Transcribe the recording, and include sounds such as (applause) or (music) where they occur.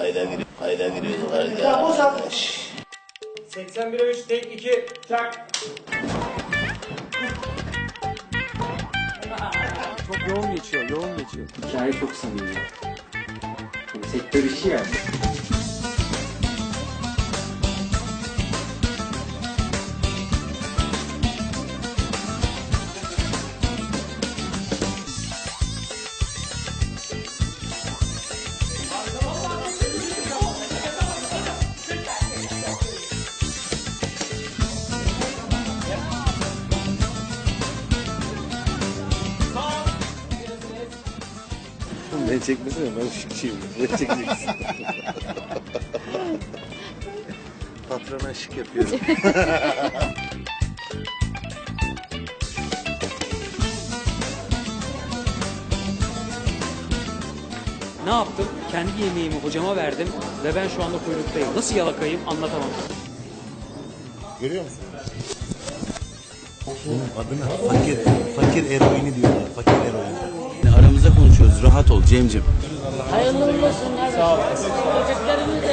Kayda giriyor. Kayda giriyorlar ya. Şşş. 81'e 3 tek 2 çak. Çok yoğun geçiyor, yoğun geçiyor. Hikaye çok samimi. Sektör işi yani. Beni çekmesene ben şıkçıyım. Beni çekeceksin. (laughs) Patrona şık yapıyorum. (laughs) Ne yaptım? Kendi yemeğimi hocama verdim ve ben şu anda kuyruktayım. Nasıl yalakayım anlatamam. Görüyor musun? Oğlum adına fakir, fakir eroini diyorlar. Fakir eroin. Aramızda konuşuyoruz. Rahat ol Cem'cim. Hayırlı olsun. Sağ ol. Çocuklarımız da